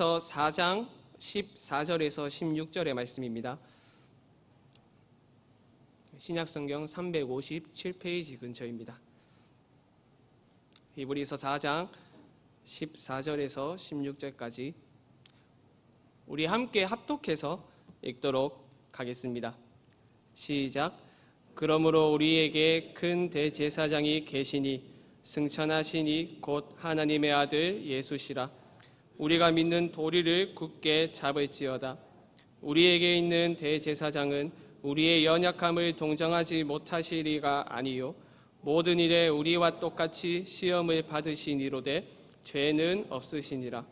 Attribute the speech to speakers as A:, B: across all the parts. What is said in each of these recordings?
A: 히브리서 4장 14절에서 16절의 말씀입니다. 신약성경 357페이지 근처입니다. 히브리서 4장 14절에서 16절까지 우리 함께 합독해서 읽도록 하겠습니다. 시작. 그러므로 우리에게 큰 대제사장이 계시니 승천하시니 곧 하나님의 아들 예수시라. 우리가 믿는 도리를 굳게 잡을지어다. 우리에게 있는 대제사장은 우리의 연약함을 동정하지 못하시리가 아니요 모든 일에 우리와 똑같이 시험을 받으시니로되 죄는 없으시니라.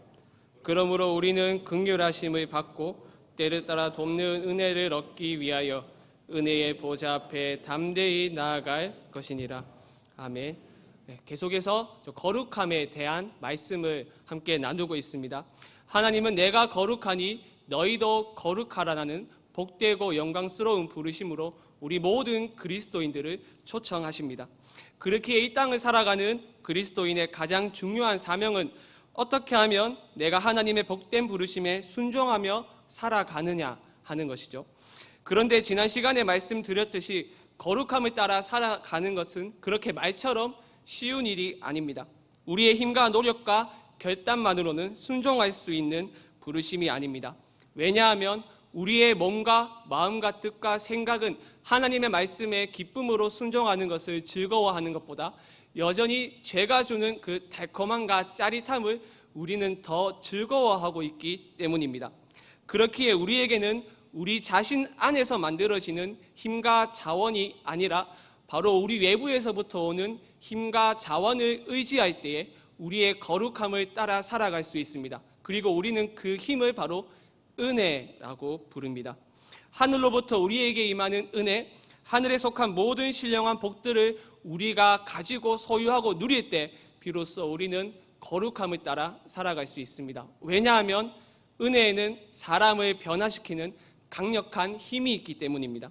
A: 그러므로 우리는 극률하심을 받고 때를 따라 돕는 은혜를 얻기 위하여 은혜의 보좌 앞에 담대히 나아갈 것이니라. 아멘. 네, 계속해서 저 거룩함에 대한 말씀을 함께 나누고 있습니다. 하나님은 내가 거룩하니 너희도 거룩하라는 복되고 영광스러운 부르심으로 우리 모든 그리스도인들을 초청하십니다. 그렇게 이 땅을 살아가는 그리스도인의 가장 중요한 사명은 어떻게 하면 내가 하나님의 복된 부르심에 순종하며 살아가느냐 하는 것이죠. 그런데 지난 시간에 말씀드렸듯이 거룩함을 따라 살아가는 것은 그렇게 말처럼 쉬운 일이 아닙니다. 우리의 힘과 노력과 결단만으로는 순종할 수 있는 부르심이 아닙니다. 왜냐하면 우리의 몸과 마음과 뜻과 생각은 하나님의 말씀에 기쁨으로 순종하는 것을 즐거워하는 것보다 여전히 죄가 주는 그 달콤함과 짜릿함을 우리는 더 즐거워하고 있기 때문입니다. 그렇기에 우리에게는 우리 자신 안에서 만들어지는 힘과 자원이 아니라 바로 우리 외부에서부터 오는 힘과 자원을 의지할 때에 우리의 거룩함을 따라 살아갈 수 있습니다. 그리고 우리는 그 힘을 바로 은혜라고 부릅니다. 하늘로부터 우리에게 임하는 은혜, 하늘에 속한 모든 신령한 복들을 우리가 가지고 소유하고 누릴 때 비로소 우리는 거룩함을 따라 살아갈 수 있습니다. 왜냐하면 은혜에는 사람을 변화시키는 강력한 힘이 있기 때문입니다.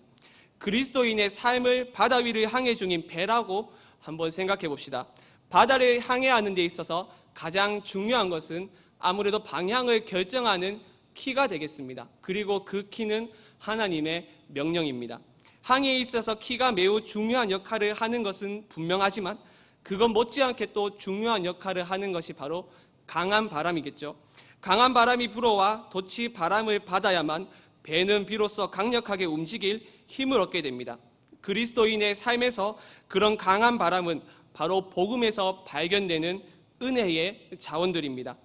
A: 그리스도인의 삶을 바다 위를 항해 중인 배라고 한번 생각해 봅시다. 바다를 항해하는 데 있어서 가장 중요한 것은 아무래도 방향을 결정하는 키가 되겠습니다. 그리고 그 키는 하나님의 명령입니다. 항해에 있어서 키가 매우 중요한 역할을 하는 것은 분명하지만 그건 못지않게 또 중요한 역할을 하는 것이 바로 강한 바람이겠죠. 강한 바람이 불어와 돛이 바람을 받아야만 배는 비로소 강력하게 움직일 힘을 얻게 됩니다. 그리스도인의 삶에서 그런 강한 바람은 바로 복음에서 발견되는 은혜의 자원들입니다.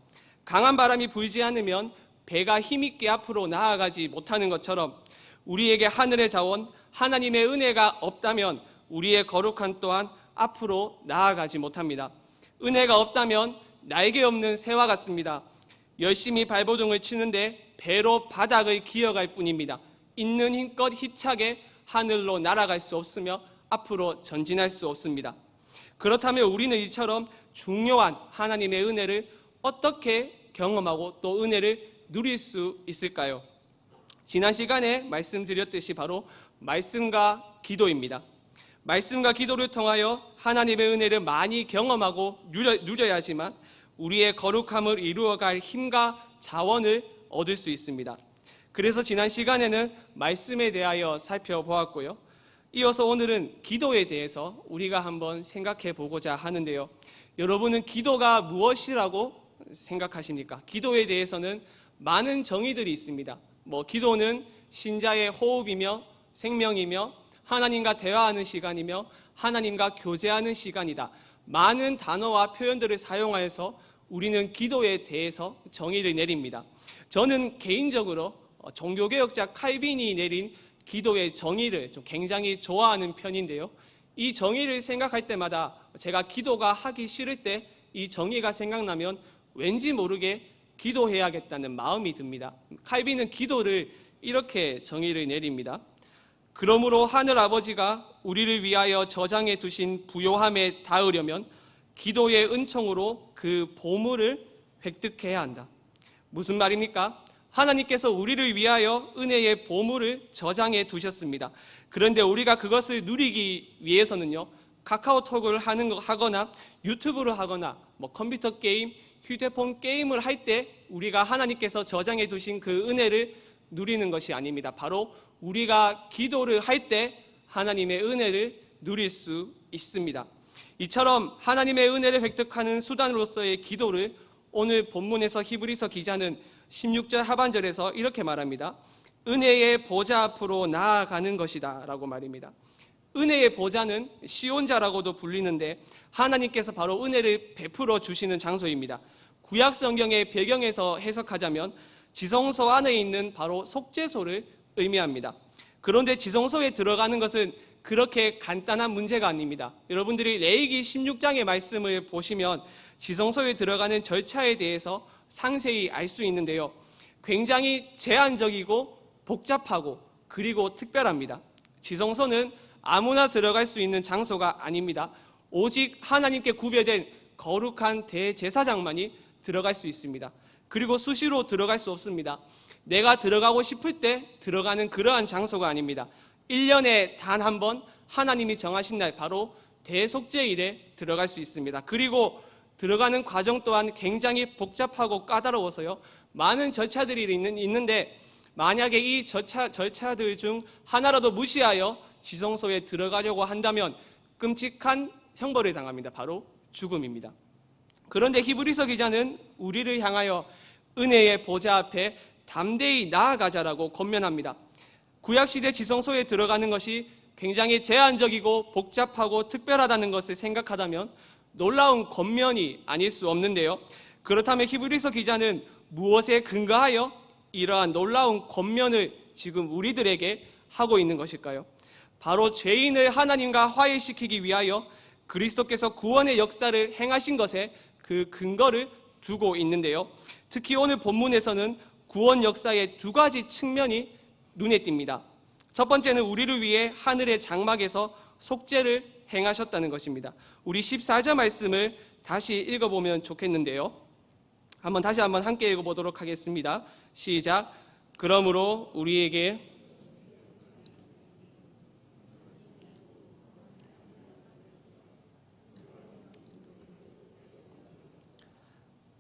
A: 강한 바람이 불지 않으면 배가 힘있게 앞으로 나아가지 못하는 것처럼 우리에게 하늘의 자원, 하나님의 은혜가 없다면 우리의 거룩한 또한 앞으로 나아가지 못합니다. 은혜가 없다면 날개 없는 새와 같습니다. 열심히 발버둥을 치는데 배로 바닥을 기어갈 뿐입니다. 있는 힘껏 힘차게 하늘로 날아갈 수 없으며 앞으로 전진할 수 없습니다. 그렇다면 우리는 이처럼 중요한 하나님의 은혜를 어떻게 경험하고 또 은혜를 누릴 수 있을까요? 지난 시간에 말씀드렸듯이 바로 말씀과 기도입니다. 말씀과 기도를 통하여 하나님의 은혜를 많이 경험하고 누려, 야지만 우리의 거룩함을 이루어갈 힘과 자원을 얻을 수 있습니다. 그래서 지난 시간에는 말씀에 대하여 살펴보았고요. 이어서 오늘은 기도에 대해서 우리가 한번 생각해 보고자 하는데요. 여러분은 기도가 무엇이라고 생각하십니까? 기도에 대해서는 많은 정의들이 있습니다. 뭐 기도는 신자의 호흡이며 생명이며 하나님과 대화하는 시간이며 하나님과 교제하는 시간이다. 많은 단어와 표현들을 사용하여서 우리는 기도에 대해서 정의를 내립니다. 저는 개인적으로 어, 종교개혁자 칼빈이 내린 기도의 정의를 좀 굉장히 좋아하는 편인데요. 이 정의를 생각할 때마다 제가 기도가 하기 싫을 때 이 정의가 생각나면 왠지 모르게 기도해야겠다는 마음이 듭니다. 칼빈은 기도를 이렇게 정의를 내립니다. 그러므로 하늘 아버지가 우리를 위하여 저장해 두신 부요함에 닿으려면 기도의 은총으로 그 보물을 획득해야 한다. 무슨 말입니까? 하나님께서 우리를 위하여 은혜의 보물을 저장해 두셨습니다. 그런데 우리가 그것을 누리기 위해서는요, 카카오톡을 하는 거 하거나 유튜브를 하거나 뭐 컴퓨터 게임, 휴대폰 게임을 할 때 우리가 하나님께서 저장해 두신 그 은혜를 누리는 것이 아닙니다. 바로 우리가 기도를 할 때 하나님의 은혜를 누릴 수 있습니다. 이처럼 하나님의 은혜를 획득하는 수단으로서의 기도를 오늘 본문에서 히브리서 기자는 16절 하반절에서 이렇게 말합니다. 은혜의 보좌 앞으로 나아가는 것이다 라고 말입니다. 은혜의 보좌는 시온자라고도 불리는데 하나님께서 바로 은혜를 베풀어 주시는 장소입니다. 구약 성경의 배경에서 해석하자면 지성소 안에 있는 바로 속죄소를 의미합니다. 그런데 지성소에 들어가는 것은 그렇게 간단한 문제가 아닙니다. 여러분들이 레이기 16장의 말씀을 보시면 지성소에 들어가는 절차에 대해서 상세히 알 수 있는데요. 굉장히 제한적이고 복잡하고 그리고 특별합니다. 지성소는 아무나 들어갈 수 있는 장소가 아닙니다. 오직 하나님께 구별된 거룩한 대제사장만이 들어갈 수 있습니다. 그리고 수시로 들어갈 수 없습니다. 내가 들어가고 싶을 때 들어가는 그러한 장소가 아닙니다. 1년에 단 한 번 하나님이 정하신 날 바로 대속죄일에 들어갈 수 있습니다. 그리고 들어가는 과정 또한 굉장히 복잡하고 까다로워서요. 많은 절차들이 있는, 있는데 만약에 이 절차, 절차들 중 하나라도 무시하여 지성소에 들어가려고 한다면 끔찍한 형벌을 당합니다. 바로 죽음입니다. 그런데 히브리서 기자는 우리를 향하여 은혜의 보좌 앞에 담대히 나아가자라고 권면합니다. 구약시대 지성소에 들어가는 것이 굉장히 제한적이고 복잡하고 특별하다는 것을 생각하다면 놀라운 권면이 아닐 수 없는데요. 그렇다면 히브리서 기자는 무엇에 근거하여 이러한 놀라운 권면을 지금 우리들에게 하고 있는 것일까요? 바로 죄인을 하나님과 화해시키기 위하여 그리스도께서 구원의 역사를 행하신 것에 그 근거를 두고 있는데요. 특히 오늘 본문에서는 구원 역사의 두 가지 측면이 눈에 띕니다. 첫 번째는 우리를 위해 하늘의 장막에서 속죄를 행하셨다는 것입니다. 우리 14절 말씀을 다시 읽어보면 좋겠는데요. 한번 다시 한번 함께 읽어보도록 하겠습니다. 시작. 그러므로 우리에게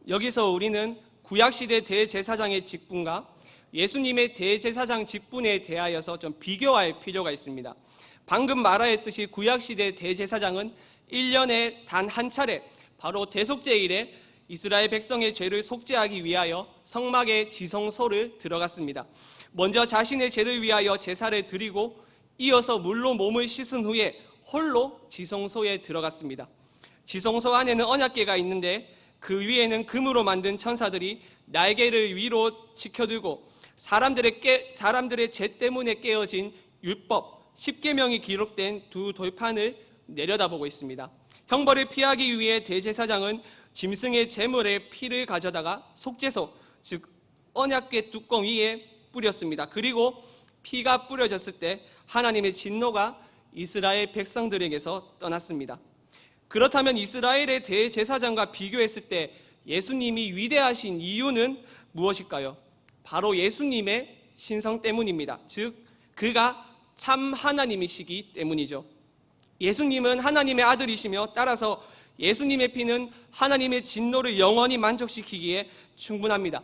A: 여기서 우리는 구약시대 대제사장의 직분과 예수님의 대제사장 직분에 대하여서 좀 비교할 필요가 있습니다. 방금 말하였듯이 구약시대 대제사장은 1년에 단 한 차례 바로 대속제일에 이스라엘 백성의 죄를 속죄하기 위하여 성막의 지성소를 들어갔습니다. 먼저 자신의 죄를 위하여 제사를 드리고 이어서 물로 몸을 씻은 후에 홀로 지성소에 들어갔습니다. 지성소 안에는 언약궤가 있는데 그 위에는 금으로 만든 천사들이 날개를 위로 지켜들고 사람들의 깨, 사람들의 죄 때문에 깨어진 율법 10계명이 기록된 두 돌판을 내려다보고 있습니다. 형벌을 피하기 위해 대제사장은 짐승의 제물에 피를 가져다가 속죄소 즉 언약궤 뚜껑 위에 뿌렸습니다. 그리고 피가 뿌려졌을 때 하나님의 진노가 이스라엘 백성들에게서 떠났습니다. 그렇다면 이스라엘의 대제사장과 비교했을 때 예수님이 위대하신 이유는 무엇일까요? 바로 예수님의 신성 때문입니다. 즉, 그가 참 하나님이시기 때문이죠. 예수님은 하나님의 아들이시며 따라서 예수님의 피는 하나님의 진노를 영원히 만족시키기에 충분합니다.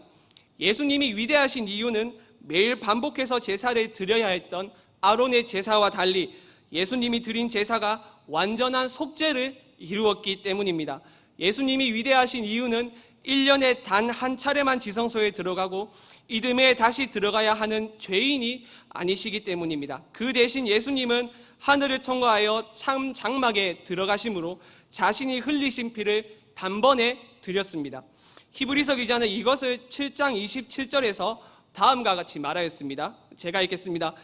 A: 예수님이 위대하신 이유는 매일 반복해서 제사를 드려야 했던 아론의 제사와 달리 예수님이 드린 제사가 완전한 속죄를 이루었기 때문입니다. 예수님이 위대하신 이유는 1년에 단 한 차례만 지성소에 들어가고 이듬해 다시 들어가야 하는 죄인이 아니시기 때문입니다. 그 대신 예수님은 하늘을 통과하여 참 장막에 들어가심으로 자신이 흘리신 피를 단번에 드렸습니다. 히브리서 기자는 이것을 7장 27절에서 다음과 같이 말하였습니다. 제가 읽겠습니다.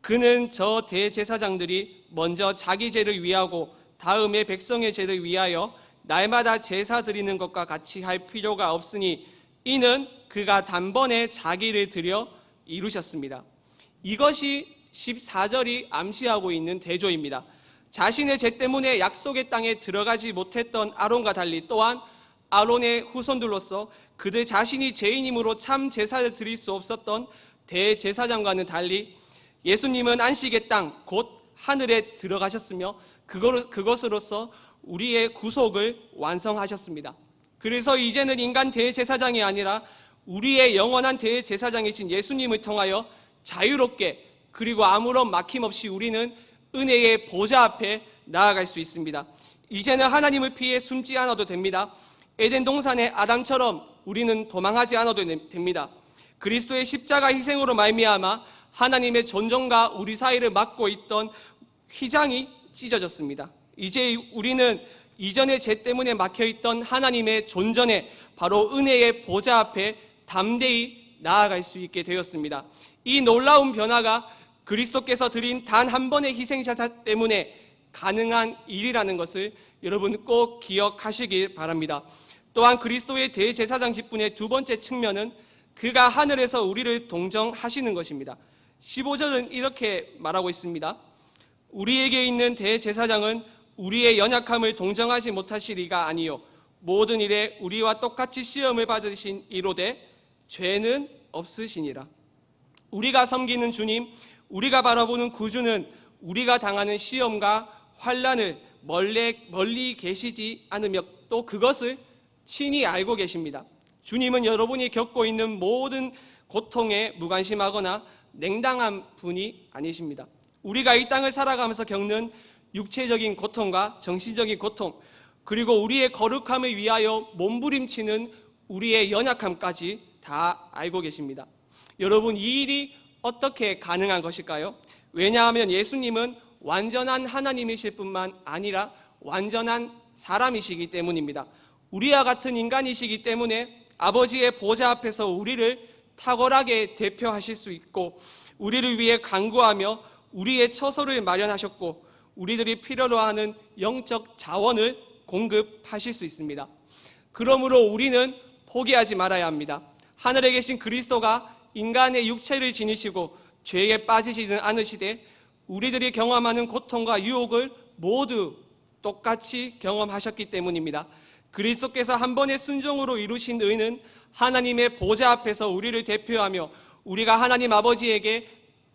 A: 그는 저 대제사장들이 먼저 자기 죄를 위하고 다음에 백성의 죄를 위하여 날마다 제사 드리는 것과 같이 할 필요가 없으니 이는 그가 단번에 자기를 드려 이루셨습니다. 이것이 14절이 암시하고 있는 대조입니다. 자신의 죄 때문에 약속의 땅에 들어가지 못했던 아론과 달리 또한 아론의 후손들로서 그들 자신이 죄인이므로 참 제사를 드릴 수 없었던 대제사장과는 달리 예수님은 안식의 땅, 곧 하늘에 들어가셨으며 그것으로서 우리의 구속을 완성하셨습니다. 그래서 이제는 인간 대제사장이 아니라 우리의 영원한 대제사장이신 예수님을 통하여 자유롭게 그리고 아무런 막힘 없이 우리는 은혜의 보좌 앞에 나아갈 수 있습니다. 이제는 하나님을 피해 숨지 않아도 됩니다. 에덴 동산의 아담처럼 우리는 도망하지 않아도 됩니다. 그리스도의 십자가 희생으로 말미암아 하나님의 존정과 우리 사이를 막고 있던 휘장이 찢어졌습니다. 이제 우리는 이전의 죄 때문에 막혀 있던 하나님의 존전에 바로 은혜의 보좌 앞에 담대히 나아갈 수 있게 되었습니다. 이 놀라운 변화가 그리스도께서 드린 단 한 번의 희생자사 때문에 가능한 일이라는 것을 여러분 꼭 기억하시길 바랍니다. 또한 그리스도의 대제사장 직분의 두 번째 측면은 그가 하늘에서 우리를 동정하시는 것입니다. 15절은 이렇게 말하고 있습니다. 우리에게 있는 대제사장은 우리의 연약함을 동정하지 못하실 이가 아니요 모든 일에 우리와 똑같이 시험을 받으신 이로되 죄는 없으시니라. 우리가 섬기는 주님, 우리가 바라보는 구주는 우리가 당하는 시험과 환란을 멀리, 멀리 계시지 않으며 또 그것을 친히 알고 계십니다. 주님은 여러분이 겪고 있는 모든 고통에 무관심하거나 냉담한 분이 아니십니다. 우리가 이 땅을 살아가면서 겪는 육체적인 고통과 정신적인 고통, 그리고 우리의 거룩함을 위하여 몸부림치는 우리의 연약함까지 다 알고 계십니다. 여러분, 이 일이 어떻게 가능한 것일까요? 왜냐하면 예수님은 완전한 하나님이실 뿐만 아니라 완전한 사람이시기 때문입니다. 우리와 같은 인간이시기 때문에 아버지의 보좌 앞에서 우리를 탁월하게 대표하실 수 있고 우리를 위해 간구하며 우리의 처소를 마련하셨고 우리들이 필요로 하는 영적 자원을 공급하실 수 있습니다. 그러므로 우리는 포기하지 말아야 합니다. 하늘에 계신 그리스도가 인간의 육체를 지니시고 죄에 빠지지는 않으시되 우리들이 경험하는 고통과 유혹을 모두 똑같이 경험하셨기 때문입니다. 그리스도께서 한 번의 순종으로 이루신 의는 하나님의 보좌 앞에서 우리를 대표하며 우리가 하나님 아버지에게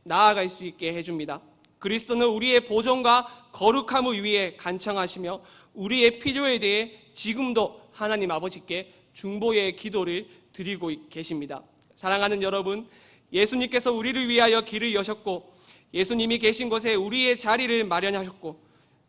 A: 나아갈 수 있게 해줍니다. 그리스도는 우리의 보존과 거룩함을 위해 간청하시며 우리의 필요에 대해 지금도 하나님 아버지께 중보의 기도를 드리고 계십니다. 사랑하는 여러분, 예수님께서 우리를 위하여 길을 여셨고 예수님이 계신 곳에 우리의 자리를 마련하셨고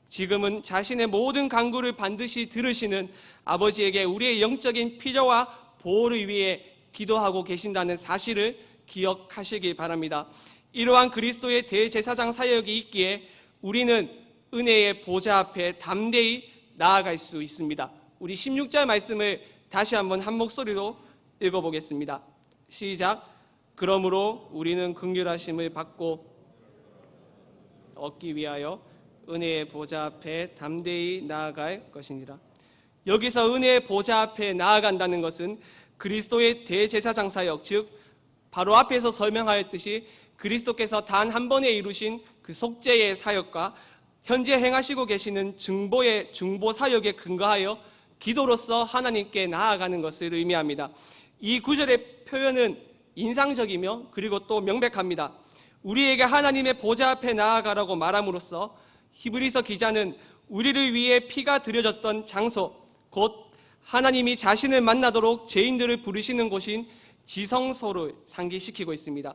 A: 지금은 자신의 모든 간구를 반드시 들으시는 아버지에게 우리의 영적인 필요와 보호를 위해 기도하고 계신다는 사실을 기억하시기 바랍니다. 이러한 그리스도의 대제사장 사역이 있기에 우리는 은혜의 보좌 앞에 담대히 나아갈 수 있습니다. 우리 16절 말씀을 다시 한번 한 목소리로 읽어보겠습니다. 시작. 그러므로 우리는 긍휼하심을 받고 얻기 위하여 은혜의 보좌 앞에 담대히 나아갈 것이니라. 여기서 은혜의 보좌 앞에 나아간다는 것은 그리스도의 대제사장 사역, 즉 바로 앞에서 설명하였듯이 그리스도께서 단 한 번에 이루신 그 속죄의 사역과 현재 행하시고 계시는 증보의 중보 사역에 근거하여 기도로서 하나님께 나아가는 것을 의미합니다. 이 구절의 표현은 인상적이며 그리고 또 명백합니다. 우리에게 하나님의 보좌 앞에 나아가라고 말함으로써 히브리서 기자는 우리를 위해 피가 들여졌던 장소, 곧 하나님이 자신을 만나도록 죄인들을 부르시는 곳인 지성소를 상기시키고 있습니다.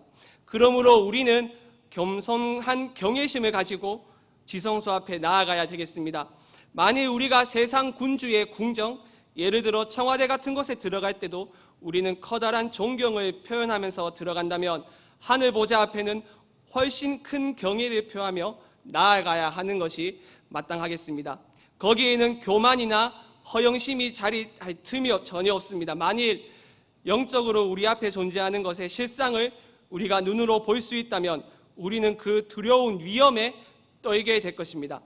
A: 그러므로 우리는 겸손한 경외심을 가지고 지성소 앞에 나아가야 되겠습니다. 만일 우리가 세상 군주의 궁정, 예를 들어 청와대 같은 곳에 들어갈 때도 우리는 커다란 존경을 표현하면서 들어간다면 하늘 보좌 앞에는 훨씬 큰 경의를 표하며 나아가야 하는 것이 마땅하겠습니다. 거기에는 교만이나 허영심이 자리할 틈이 전혀 없습니다. 만일 영적으로 우리 앞에 존재하는 것의 실상을 우리가 눈으로 볼 수 있다면 우리는 그 두려운 위험에 떨게 될 것입니다.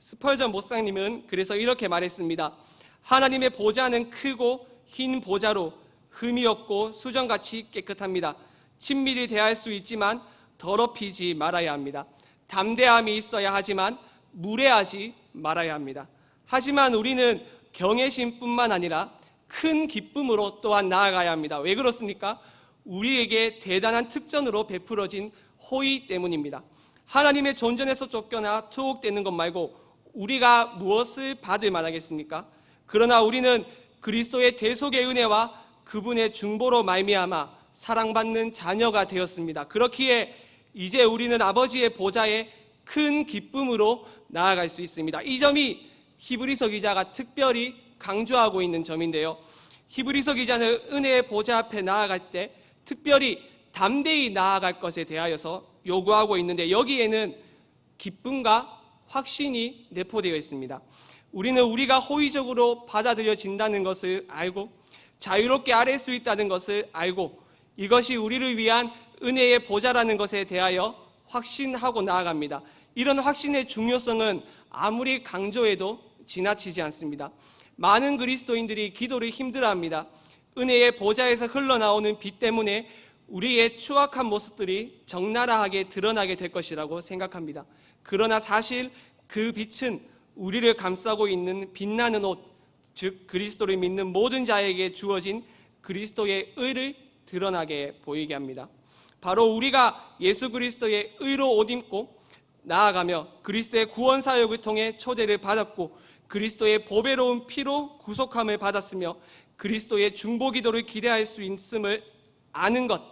A: 스펄전 목사님은 그래서 이렇게 말했습니다. 하나님의 보좌는 크고 흰 보좌로 흠이 없고 수정같이 깨끗합니다. 친밀히 대할 수 있지만 더럽히지 말아야 합니다. 담대함이 있어야 하지만 무례하지 말아야 합니다. 하지만 우리는 경외심뿐만 아니라 큰 기쁨으로 또한 나아가야 합니다. 왜 그렇습니까? 우리에게 대단한 특전으로 베풀어진 호의 때문입니다. 하나님의 존전에서 쫓겨나 투옥되는 것 말고 우리가 무엇을 받을 만하겠습니까? 그러나 우리는 그리스도의 대속의 은혜와 그분의 중보로 말미암아 사랑받는 자녀가 되었습니다. 그렇기에 이제 우리는 아버지의 보좌에 큰 기쁨으로 나아갈 수 있습니다. 이 점이 히브리서 기자가 특별히 강조하고 있는 점인데요. 히브리서 기자는 은혜의 보좌 앞에 나아갈 때 특별히 담대히 나아갈 것에 대하여서 요구하고 있는데 여기에는 기쁨과 확신이 내포되어 있습니다. 우리는 우리가 호의적으로 받아들여진다는 것을 알고 자유롭게 아뢰 수 있다는 것을 알고 이것이 우리를 위한 은혜의 보좌라는 것에 대하여 확신하고 나아갑니다. 이런 확신의 중요성은 아무리 강조해도 지나치지 않습니다. 많은 그리스도인들이 기도를 힘들어합니다. 은혜의 보좌에서 흘러나오는 빛 때문에 우리의 추악한 모습들이 적나라하게 드러나게 될 것이라고 생각합니다. 그러나 사실 그 빛은 우리를 감싸고 있는 빛나는 옷, 즉 그리스도를 믿는 모든 자에게 주어진 그리스도의 의를 드러나게 보이게 합니다. 바로 우리가 예수 그리스도의 의로 옷 입고 나아가며 그리스도의 구원 사역을 통해 초대를 받았고 그리스도의 보배로운 피로 구속함을 받았으며 그리스도의 중보 기도를 기대할 수 있음을 아는 것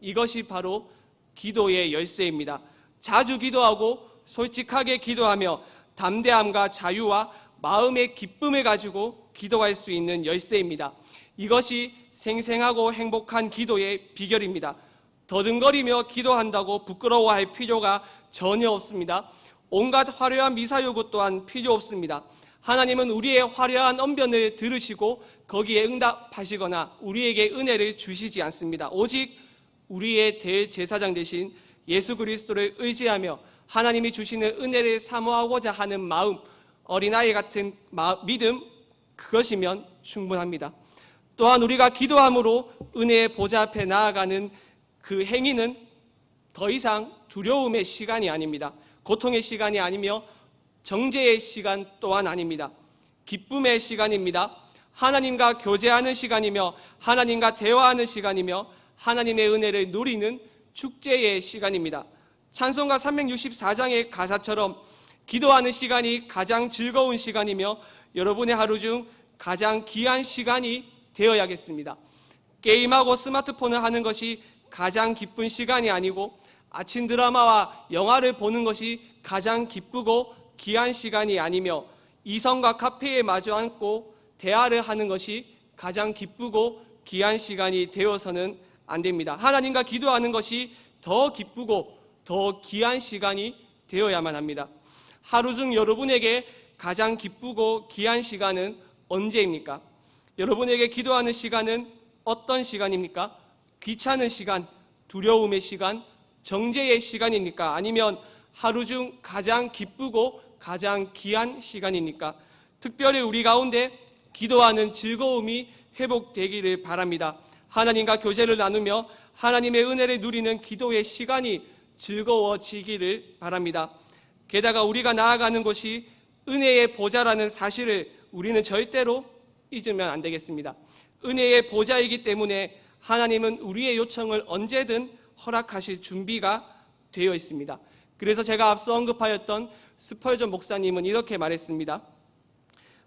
A: 이것이 바로 기도의 열쇠입니다. 자주 기도하고 솔직하게 기도하며 담대함과 자유와 마음의 기쁨을 가지고 기도할 수 있는 열쇠입니다. 이것이 생생하고 행복한 기도의 비결입니다. 더듬거리며 기도한다고 부끄러워할 필요가 전혀 없습니다. 온갖 화려한 미사요구 또한 필요 없습니다. 하나님은 우리의 화려한 언변을 들으시고 거기에 응답하시거나 우리에게 은혜를 주시지 않습니다. 오직 우리의 대제사장 되신 예수 그리스도를 의지하며 하나님이 주시는 은혜를 사모하고자 하는 마음, 어린아이 같은 믿음, 그것이면 충분합니다. 또한 우리가 기도함으로 은혜의 보좌 앞에 나아가는 그 행위는 더 이상 두려움의 시간이 아닙니다. 고통의 시간이 아니며 정죄의 시간 또한 아닙니다. 기쁨의 시간입니다. 하나님과 교제하는 시간이며 하나님과 대화하는 시간이며 하나님의 은혜를 누리는 축제의 시간입니다. 찬송가 364장의 가사처럼 기도하는 시간이 가장 즐거운 시간이며 여러분의 하루 중 가장 귀한 시간이 되어야겠습니다. 게임하고 스마트폰을 하는 것이 가장 기쁜 시간이 아니고 아침 드라마와 영화를 보는 것이 가장 기쁘고 귀한 시간이 아니며 이성과 카페에 마주 앉고 대화를 하는 것이 가장 기쁘고 귀한 시간이 되어서는 안 됩니다. 하나님과 기도하는 것이 더 기쁘고 더 귀한 시간이 되어야만 합니다. 하루 중 여러분에게 가장 기쁘고 귀한 시간은 언제입니까? 여러분에게 기도하는 시간은 어떤 시간입니까? 귀찮은 시간, 두려움의 시간, 정죄의 시간입니까? 아니면 하루 중 가장 기쁘고 가장 귀한 시간입니까? 특별히 우리 가운데 기도하는 즐거움이 회복되기를 바랍니다. 하나님과 교제를 나누며 하나님의 은혜를 누리는 기도의 시간이 즐거워지기를 바랍니다. 게다가 우리가 나아가는 곳이 은혜의 보좌라는 사실을 우리는 절대로 잊으면 안 되겠습니다. 은혜의 보좌이기 때문에 하나님은 우리의 요청을 언제든 허락하실 준비가 되어 있습니다. 그래서 제가 앞서 언급하였던 스펄전 목사님은 이렇게 말했습니다.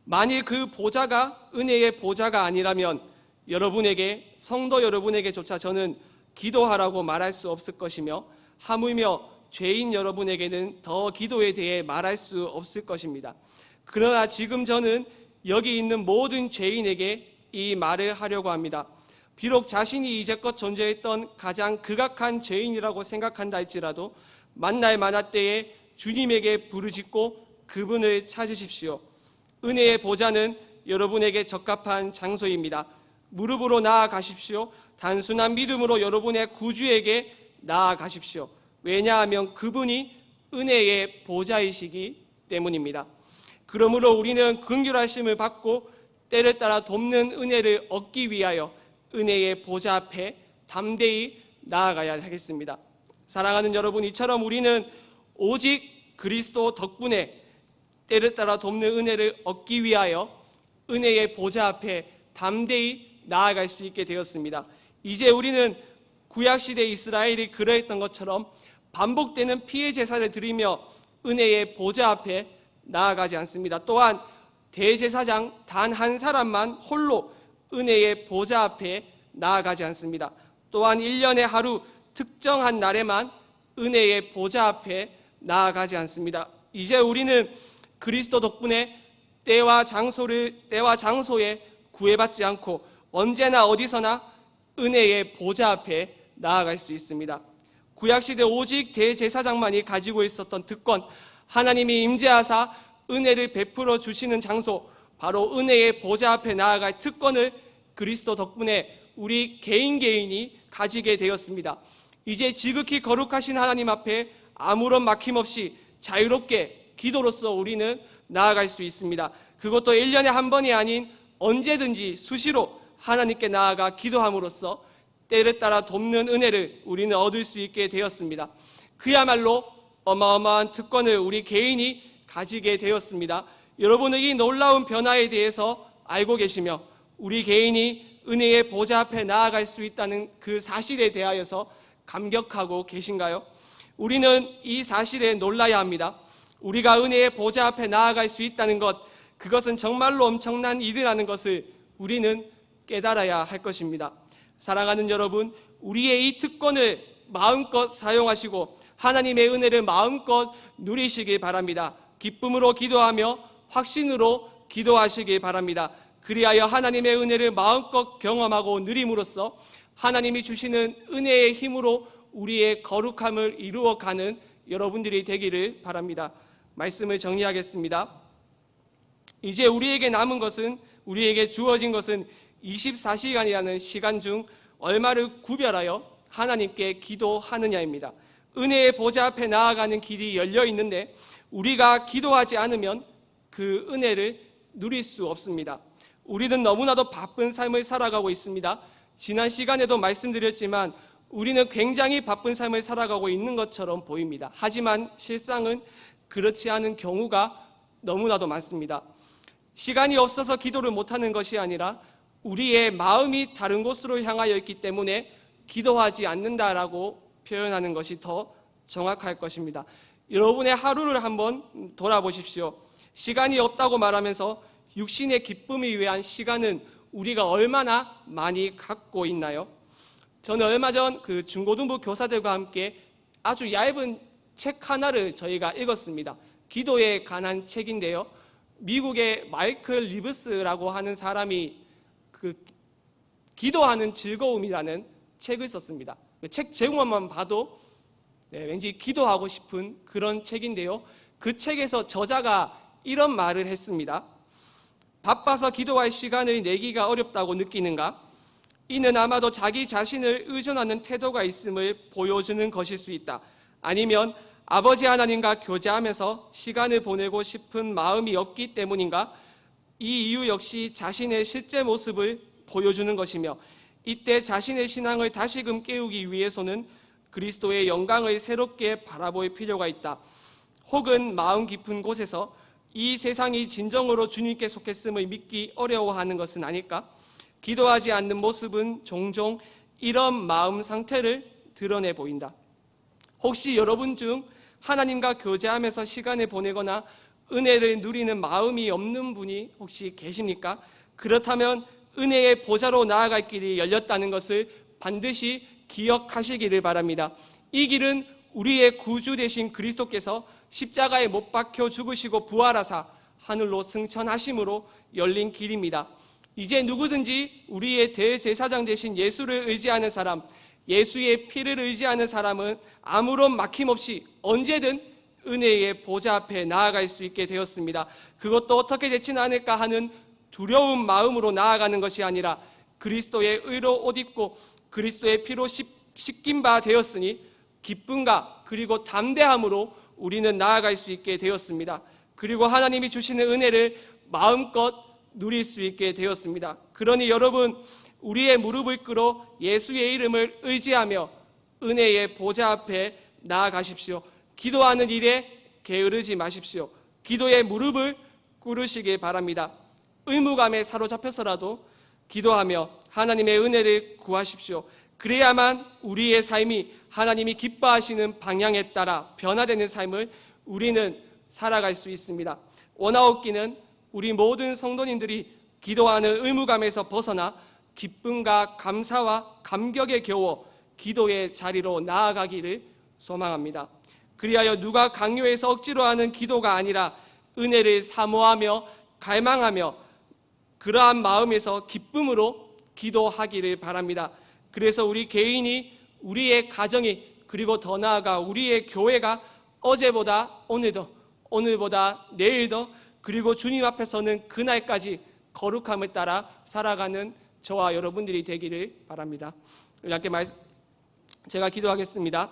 A: 만일 그 보좌가 은혜의 보좌가 아니라면 여러분에게 성도 여러분에게조차 저는 기도하라고 말할 수 없을 것이며 하물며 죄인 여러분에게는 더 기도에 대해 말할 수 없을 것입니다. 그러나 지금 저는 여기 있는 모든 죄인에게 이 말을 하려고 합니다. 비록 자신이 이제껏 존재했던 가장 극악한 죄인이라고 생각한다 할지라도 만날 만화 때에 주님에게 부르짖고 그분을 찾으십시오. 은혜의 보좌는 여러분에게 적합한 장소입니다. 무릎으로 나아가십시오. 단순한 믿음으로 여러분의 구주에게 나아가십시오. 왜냐하면 그분이 은혜의 보좌이시기 때문입니다. 그러므로 우리는 긍휼하심을 받고 때를 따라 돕는 은혜를 얻기 위하여 은혜의 보좌 앞에 담대히 나아가야 하겠습니다. 사랑하는 여러분, 이처럼 우리는 오직 그리스도 덕분에 때를 따라 돕는 은혜를 얻기 위하여 은혜의 보좌 앞에 담대히 나아갈 수 있게 되었습니다. 이제 우리는 구약시대 이스라엘이 그러했던 것처럼 반복되는 피해 제사를 드리며 은혜의 보좌 앞에 나아가지 않습니다. 또한 대제사장 단 한 사람만 홀로 은혜의 보좌 앞에 나아가지 않습니다. 또한 1년에 하루 특정한 날에만 은혜의 보좌 앞에 나아가지 않습니다. 이제 우리는 그리스도 덕분에 때와 장소를 때와 장소에 구애받지 않고 언제나 어디서나 은혜의 보좌 앞에 나아갈 수 있습니다. 구약 시대 오직 대제사장만이 가지고 있었던 특권, 하나님이 임재하사 은혜를 베풀어 주시는 장소, 바로 은혜의 보좌 앞에 나아갈 특권을 그리스도 덕분에 우리 개인 개인이 가지게 되었습니다. 이제 지극히 거룩하신 하나님 앞에 아무런 막힘 없이 자유롭게 기도로서 우리는 나아갈 수 있습니다. 그것도 1년에 한 번이 아닌 언제든지 수시로 하나님께 나아가 기도함으로써 때를 따라 돕는 은혜를 우리는 얻을 수 있게 되었습니다. 그야말로 어마어마한 특권을 우리 개인이 가지게 되었습니다. 여러분은 이 놀라운 변화에 대해서 알고 계시며 우리 개인이 은혜의 보좌 앞에 나아갈 수 있다는 그 사실에 대하여서 감격하고 계신가요? 우리는 이 사실에 놀라야 합니다. 우리가 은혜의 보좌 앞에 나아갈 수 있다는 것, 그것은 정말로 엄청난 일이라는 것을 우리는 깨달아야 할 것입니다. 사랑하는 여러분, 우리의 이 특권을 마음껏 사용하시고 하나님의 은혜를 마음껏 누리시길 바랍니다. 기쁨으로 기도하며 확신으로 기도하시길 바랍니다. 그리하여 하나님의 은혜를 마음껏 경험하고 누림으로써 하나님이 주시는 은혜의 힘으로 우리의 거룩함을 이루어가는 여러분들이 되기를 바랍니다. 말씀을 정리하겠습니다. 이제 우리에게 남은 것은 우리에게 주어진 것은 24시간이라는 시간 중 얼마를 구별하여 하나님께 기도하느냐입니다. 은혜의 보좌 앞에 나아가는 길이 열려 있는데 우리가 기도하지 않으면 그 은혜를 누릴 수 없습니다. 우리는 너무나도 바쁜 삶을 살아가고 있습니다. 지난 시간에도 말씀드렸지만 우리는 굉장히 바쁜 삶을 살아가고 있는 것처럼 보입니다. 하지만 실상은 그렇지 않은 경우가 너무나도 많습니다. 시간이 없어서 기도를 못하는 것이 아니라 우리의 마음이 다른 곳으로 향하여 있기 때문에 기도하지 않는다라고 표현하는 것이 더 정확할 것입니다. 여러분의 하루를 한번 돌아보십시오. 시간이 없다고 말하면서 육신의 기쁨을 위한 시간은 우리가 얼마나 많이 갖고 있나요? 저는 얼마 전 그 중고등부 교사들과 함께 아주 얇은 책 하나를 저희가 읽었습니다. 기도에 관한 책인데요. 미국의 마이클 리브스라고 하는 사람이 그 기도하는 즐거움이라는 책을 썼습니다. 그책 제목만 봐도 네, 왠지 기도하고 싶은 그런 책인데요. 그 책에서 저자가 이런 말을 했습니다. 바빠서 기도할 시간을 내기가 어렵다고 느끼는가? 이는 아마도 자기 자신을 의존하는 태도가 있음을 보여주는 것일 수 있다. 아니면 아버지 하나님과 교제하면서 시간을 보내고 싶은 마음이 없기 때문인가? 이 이유 역시 자신의 실제 모습을 보여주는 것이며 이때 자신의 신앙을 다시금 깨우기 위해서는 그리스도의 영광을 새롭게 바라볼 필요가 있다. 혹은 마음 깊은 곳에서 이 세상이 진정으로 주님께 속했음을 믿기 어려워하는 것은 아닐까? 기도하지 않는 모습은 종종 이런 마음 상태를 드러내 보인다. 혹시 여러분 중 하나님과 교제하면서 시간을 보내거나 은혜를 누리는 마음이 없는 분이 혹시 계십니까? 그렇다면 은혜의 보좌로 나아갈 길이 열렸다는 것을 반드시 기억하시기를 바랍니다. 이 길은 우리의 구주 되신 그리스도께서 십자가에 못 박혀 죽으시고 부활하사 하늘로 승천하심으로 열린 길입니다. 이제 누구든지 우리의 대제사장 되신 예수를 의지하는 사람, 예수의 피를 의지하는 사람은 아무런 막힘없이 언제든 은혜의 보좌 앞에 나아갈 수 있게 되었습니다. 그것도 어떻게 되지는 않을까 하는 두려운 마음으로 나아가는 것이 아니라 그리스도의 의로 옷 입고 그리스도의 피로 씻긴 바 되었으니 기쁨과 그리고 담대함으로 우리는 나아갈 수 있게 되었습니다. 그리고 하나님이 주시는 은혜를 마음껏 누릴 수 있게 되었습니다. 그러니 여러분 우리의 무릎을 꿇어 예수의 이름을 의지하며 은혜의 보좌 앞에 나아가십시오. 기도하는 일에 게으르지 마십시오. 기도의 무릎을 꿇으시길 바랍니다. 의무감에 사로잡혀서라도 기도하며 하나님의 은혜를 구하십시오. 그래야만 우리의 삶이 하나님이 기뻐하시는 방향에 따라 변화되는 삶을 우리는 살아갈 수 있습니다. 원하옵기는 우리 모든 성도님들이 기도하는 의무감에서 벗어나 기쁨과 감사와 감격에 겨워 기도의 자리로 나아가기를 소망합니다. 그리하여 누가 강요해서 억지로 하는 기도가 아니라 은혜를 사모하며 갈망하며 그러한 마음에서 기쁨으로 기도하기를 바랍니다. 그래서 우리 개인이 우리의 가정이 그리고 더 나아가 우리의 교회가 어제보다 오늘도 오늘보다 내일도 그리고 주님 앞에서는 그날까지 거룩함을 따라 살아가는 저와 여러분들이 되기를 바랍니다. 말 제가 기도하겠습니다.